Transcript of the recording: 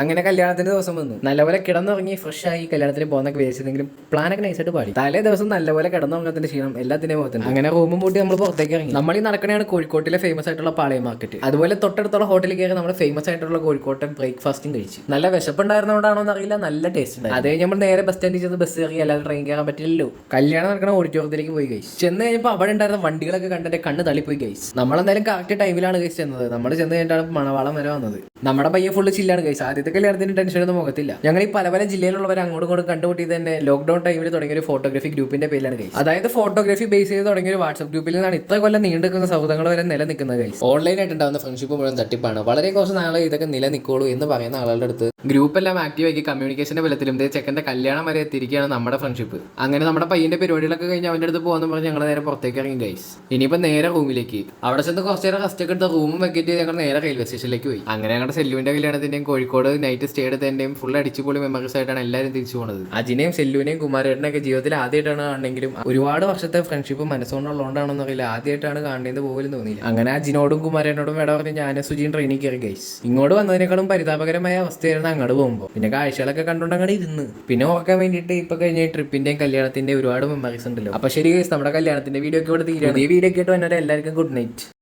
അങ്ങനെ കല്യാണത്തിന്റെ ദിവസം വന്നു. നല്ലപോലെ കിടന്നുറങ്ങി ഫ്രഷ് ആയി കല്യാണത്തിന് പോകുന്നൊക്കെ വിചാരിച്ചെങ്കിലും പ്ലാനൊക്കെ നൈസായിട്ട് പാടി. തലേ ദിവസം നല്ലപോലെ കിടന്നുറങ്ങത്തിന്റെ ക്ഷീണം എല്ലാത്തിന്റെയും മുഖത്തുണ്ട്. അങ്ങനെ റൂമും പൂട്ടി നമ്മൾ പുറത്തേക്ക് ഇറങ്ങി. നമ്മൾ ഈ നടക്കണയാണ് കോഴിക്കോട്ടിലെ ഫേമസ് ആയിട്ടുള്ള പാളയം മാർക്കറ്റ് അതുപോലെ തൊട്ടടുത്തുള്ള ഹോട്ടലിൽ കയറി നമ്മൾ ഫേമസ് ആയിട്ടുള്ള കോഴിക്കോട്ടെ ബ്രേക്ക്ഫാസ്റ്റും കഴിച്ചു. നല്ല വിശപ്പുണ്ടായിരുന്നോണ്ടാണോ എന്നറിയില്ല നല്ല ടേസ്റ്റ് ഉണ്ട് അത് കഴിഞ്ഞ് നമ്മൾ നേരെ ബസ് സ്റ്റാൻഡിൽ ചെന്ന് ബസ് കയറി അല്ലാതെ ട്രെയിൻ കയറാൻ പറ്റില്ലല്ലോ. കല്യാണം നടക്കണ ഓഡിറ്റോറിയത്തിലേക്ക് പോയി കഴിച്ചു ചെന്ന് കഴിഞ്ഞപ്പോൾ അവിടെ ഉണ്ടായിരുന്ന വണ്ടികളൊക്കെ കണ്ടിട്ട് കണ്ണ് തള്ളിപ്പോയി കഴിച്ചു നമ്മളെന്തായാലും കറക്റ്റ് ടൈമിലാണ് കഴിച്ചത് നമ്മൾ ചെന്ന് കഴിഞ്ഞിട്ടാണ് മണവാളം വരെ വന്നത്. നമ്മുടെ പയ്യെ ഫുള്ള് ചില്ലാണ് ഗൈസ് ആദ്യത്തെ കല്യാണത്തിന് ടെൻഷനൊന്നും മുഖത്തില്ല. ഞങ്ങൾ ഈ പല പല ജില്ലയിലുള്ളവർ അങ്ങോട്ടും ഇങ്ങോട്ടും കണ്ടുമുട്ടിയത് തന്നെ ലോക്ക്ഡൌൺ ടൈമിൽ തുടങ്ങിയ ഒരു ഫോട്ടോഗ്രാഫി ഗ്രൂപ്പിന്റെ പേരിലാണ് ഗൈസ് അതായത് ഫോട്ടോഗ്രാഫി ബേസ് ചെയ്ത് തുടങ്ങിയ ഒരു വാട്സ്ആപ്പ് ഗ്രൂപ്പിൽ നിന്നാണ് ഇത്ര കൊല്ലം നീണ്ടുക്കുന്ന സൗഹൃദങ്ങൾ വരെ നിലനിൽക്കുന്നത് ഗൈസ് ഓൺലൈനായിട്ട് ഉണ്ടാകുന്ന ഫ്രണ്ട്ഷിപ്പ് മുഴുവൻ തട്ടിപ്പാണ്. വളരെ കുറച്ച് നാളെ ഇതൊക്കെ നിലനിൽക്കുള്ളൂ എന്ന് പറയുന്ന ആളുകളുടെ അടുത്ത് ഗ്രൂപ്പ് എല്ലാം ആക്റ്റീവ് ആക്കി കമ്മ്യൂണിക്കേഷന്റെ ബലത്തിലും ദേ ചെക്കന്റെ കല്യാണം വരെ എത്തിയിരിക്കുകയാണ് നമ്മുടെ ഫ്രണ്ട്ഷിപ്പ് അങ്ങനെ നമ്മുടെ പയ്യന്റെ പരിപാടികളൊക്കെ കഴിഞ്ഞ് അവന്റെ അടുത്ത് പോകുന്ന പറഞ്ഞ് ഞങ്ങൾ നേരെ പുറത്തേക്ക് ഇറങ്ങി ഗൈസ് ഇനിയിപ്പോ നേരെ റൂമിലേക്ക്. അവിടെ ചെന്ന് കുറച്ച് നേരം റെസ്റ്റ് ഒക്കെ എടുത്ത റൂമും വെക്കേറ്റ് ചെയ്ത് ഞങ്ങൾ നേരെ റെയിൽവേ സ്റ്റേഷനിലേക്ക് പോയി. അങ്ങനെ ഞങ്ങളുടെ സെല്ലുവിന്റെ കല്യാണത്തിന്റെയും കോഴിക്കോട് നൈറ്റ് സ്റ്റേ എടുത്തതിന്റെയും ഫുൾ അടിച്ചുപൊളി മെമ്മറീസ് ആയിട്ടാണ് എല്ലാവരും തിരിച്ചു പോകുന്നത് അജിനെയും സെല്ലുവിനെയും കുമാരേട്ടനൊക്കെ ജീവിതത്തിൽ ആദ്യമായിട്ടാണ് കാണണമെങ്കിലും ഒരുപാട് വർഷത്തെ ഫ്രണ്ട്ഷിപ്പ് മനസ്സുകൊണ്ടുള്ളതുകൊണ്ടാണെന്ന് അറിയില്ല. ആദ്യമായിട്ടാണ് കാണേണ്ടത് പോലും തോന്നിയില്ല. അങ്ങനെ അജിനോടും കുമാരേട്ടനോടും വേണം പറഞ്ഞ് ഞാൻ സുജിയും ട്രെയിനിൽ കയറി ഗൈസ് ഇങ്ങോട്ട് വന്നതിനേക്കാളും പരിതാപകരമായ അവസ്ഥയായിരുന്നു അങ്ങോട്ട് പോകുമ്പോൾ പിന്നെ കാഴ്ചകളൊക്കെ കണ്ടുകൊണ്ട് അങ്ങോട്ട് ഇരുന്ന്. പിന്നെ ഓർക്കാൻ വേണ്ടിയിട്ട് ഇപ്പൊ കഴിഞ്ഞ ട്രിപ്പിന്റെയും കല്യാണത്തിന്റെ ഒരുപാട് മെമ്മറീസ് ഉണ്ടല്ലോ. അപ്പൊ ശരി നമ്മുടെ കല്യാണത്തിന്റെ വീഡിയോ ഒക്കെ ഇവിടെ തീരുമാനം ഈ വീഡിയോ ഒക്കെ ആയിട്ട് വന്നവരെ എല്ലാവർക്കും ഗുഡ് നൈറ്റ്